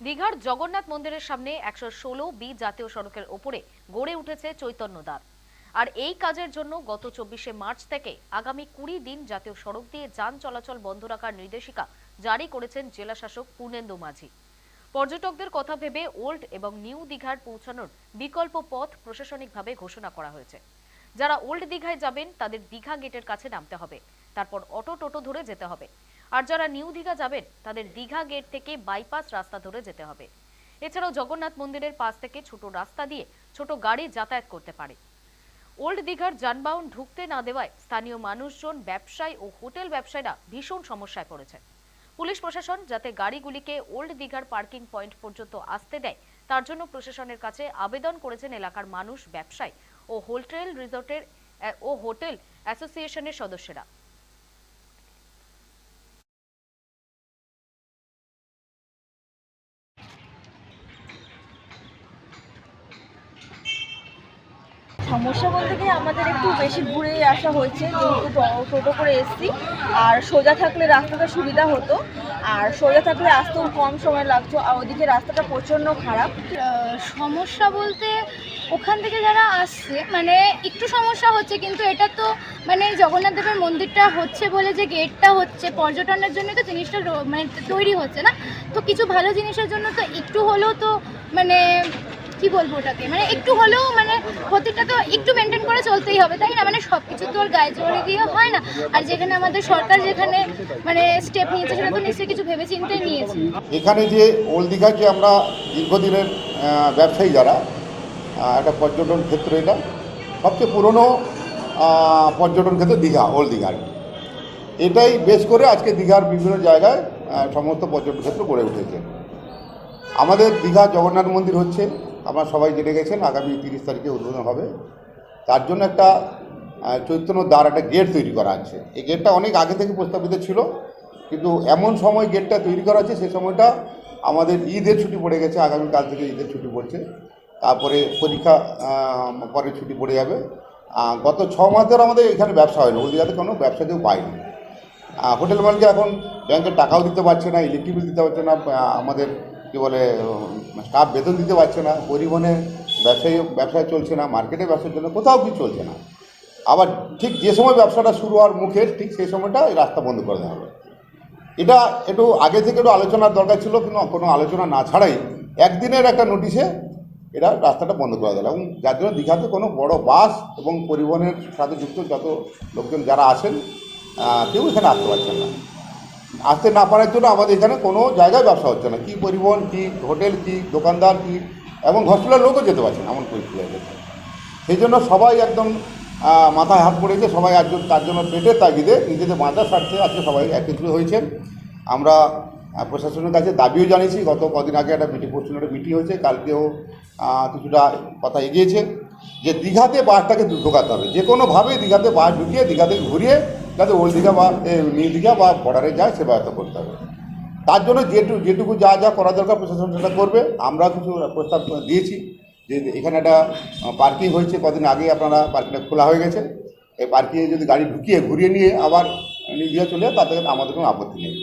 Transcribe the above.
দীঘার জগন্নাথ মন্দিরের সামনে একশো ষোলো বি জাতীয় সড়কের ওপরে গড়ে উঠেছে চৈতন্য দ্বার। আর এই কাজের জন্য গত চব্বিশে মার্চ থেকে আগামী কুড়ি দিন জাতীয় সড়ক দিয়ে যান চলাচল বন্ধ রাখার নির্দেশিকা জারি করেছেন জেলা শাসক পূর্ণেন্দু মাঝি। পর্যটকদের কথা ভেবে ওল্ড এবং নিউ দীঘার পৌঁছানোর বিকল্প পথ প্রশাসনিকভাবে ঘোষণা করা হয়েছে। যারা ওল্ড দীঘায় যাবেন, তাদের দীঘা গেটের কাছে নামতে হবে। তারপর অটো টোটো ধরে যেতে হবে। আর যারা নিউ দীঘা যাবেন, তাদের দীঘা গেট থেকে বাইপাস রাস্তা ধরে যেতে হবে। এছাড়াও জগন্নাথ মন্দিরের পাশ থেকে ছোট রাস্তা দিয়ে ছোট গাড়ি যাতায়াত করতে পারে। ওল্ড দীঘার যানবাহন ঢুকতে না দেওয়ায় স্থানীয় মানুষজন, ব্যবসায়ী ও হোটেল ব্যবসায়ীরা ভীষণ সমস্যায় পড়েছে পুলিশ প্রশাসন যাতে গাড়িগুলিকে ওল্ড দীঘার পার্কিং পয়েন্ট পর্যন্ত আসতে দেয়, তার জন্য প্রশাসনের কাছে আবেদন করেছেন এলাকার মানুষ, ব্যবসায়ী ও হোটেল রিসোর্টের, ও হোটেল অ্যাসোসিয়েশনের সদস্যরা। সমস্যা বলতে গিয়ে আমাদের একটু বেশি ঘুরে আসা হয়েছে, যেহেতু টোটো করে এসছি। আর সোজা থাকলে রাস্তাটা সুবিধা হতো। আর সোজা থাকলে আসতেও কম সময় লাগতো, আর ওদিকে রাস্তাটা প্রচণ্ড খারাপ। সমস্যা বলতে ওখান থেকে যারা আসছে মানে একটু সমস্যা হচ্ছে, কিন্তু এটা তো মানে জগন্নাথ দেবের মন্দিরটা হচ্ছে বলে যে গেটটা হচ্ছে, পর্যটনের জন্য তো জিনিসটা মানে তৈরি হচ্ছে না। তো কিছু ভালো জিনিসের জন্য তো একটু হলেও তো মানে কি বলব ওটাকে? মানে একটু হলেও মানে ক্ষতিটা তো একটু মেনটেন করে চলতেই হবে, তাই না? মানে সব কিছু তো আর গায়ে জোরে দিয়ে হয় না। আর যেখানে আমাদের সরকার যেখানে মানে স্টেপ নিয়েছে সেটা তো নিশ্চয়ই কিছু ভেবে চিন্তেই নিয়েছে। এখানে যে ওল্ড দীঘা যে আমরা দীর্ঘদিনের ব্যবসায়ী যারা একটা পর্যটন ক্ষেত্র এটা, সবচেয়ে পুরনো পর্যটন ক্ষেত্র দীঘা ওল্ড দীঘা এটাই বেশ করে আজকে দীঘার বিভিন্ন জায়গায় সমস্ত পর্যটন ক্ষেত্র গড়ে উঠেছে। আমাদের দীঘা জগন্নাথ মন্দির হচ্ছে আপনারা সবাই জেনে গেছেন আগামী তিরিশ তারিখে উদ্বোধন হবে। তার জন্য একটা চৈতন্য দ্বার, একটা গেট তৈরি করা আছে। এই গেটটা অনেক আগে থেকে প্রস্তাবিত ছিল, কিন্তু এমন সময় গেটটা তৈরি করা আছে, সে সময়টা আমাদের ঈদের ছুটি পড়ে গেছে, আগামীকাল থেকে ঈদের ছুটি পড়ছে। তারপরে পরীক্ষা পরে ছুটি পড়ে যাবে। গত ছ মাস ধরে আমাদের এখানে ব্যবসা হয়নি ওলদিঘাতে কোনো ব্যবসা কেউ পায়নি। হোটেল মালিক এখন ব্যাংকের টাকাও দিতে পারছে না ইলেকট্রিক বিল দিতে পারছে না আমাদের কী বলে স্টাফ বেতন দিতে পারছে না, পরিবহনে ব্যবসায়ী ব্যবসায় চলছে না মার্কেটে ব্যবসার জন্য কোথাও কিছু চলছে না। আবার ঠিক যে সময় ব্যবসাটা শুরু হওয়ার মুখে, ঠিক সেই সময়টা রাস্তা বন্ধ করে দেওয়া হবে। এটা একটু আগে থেকে একটু আলোচনার দরকার ছিল, কিন্তু কোনো আলোচনা না ছাড়াই একদিনের একটা নোটিশে এটা রাস্তাটা বন্ধ করে দিল এবং যার জন্য দীঘাতে কোনো বড় বাস এবং পরিবহনের সাথে যুক্ত যত লোকজন যারা আসেন কেউ এখানে আসতে পারছেন না। আসতে না পারার জন্য আমাদের এখানে কোনো জায়গায় ব্যবসা হচ্ছে না। কি পরিবহন, কি হোটেল, কি দোকানদার, কি এবং হসপিটাল লোকও যেতে পারছে না, এমন পরিস্থিতি হয়ে গেছে। সেই জন্য সবাই একদম মাথায় হাত পড়েছে, সবাই একজন তার জন্য পেটের তাগিদে, নিজেদের বাঁচার স্বার্থে আজকে সবাই একত্রিত হয়েছেন। আমরা প্রশাসনের কাছে দাবিও জানিয়েছি, গত কদিন আগে একটা মিটিং পশ্চিমবঙ্গের মিটিং হয়েছে, কালকেও কিছুটা কথা এগিয়েছে যে দীঘাতে বাসটাকে ঢোকাতে হবে। যে কোনোভাবে দীঘাতে বাস ঢুকিয়ে দীঘাতে ঘুরিয়ে যাতে ওল্ড দিঘা বা নিউ দীঘা বা বর্ডারে যায়, সে ব্যবস্থা করতে হবে। তার জন্য যেটুকু যেটুকু যা যা করা দরকার প্রশাসন সেটা করবে। আমরা কিছু প্রস্তাব দিয়েছি যে এখানে একটা পার্কিং হয়েছে, কদিন আগেই আপনারা পার্কিংটা খোলা হয়ে গেছে। এই পার্কিংয়ে যদি গাড়ি ঢুকিয়ে, ঘুরিয়ে নিয়ে আবার নিয়ে চলে তাতে আমাদের কোনো আপত্তি নেই।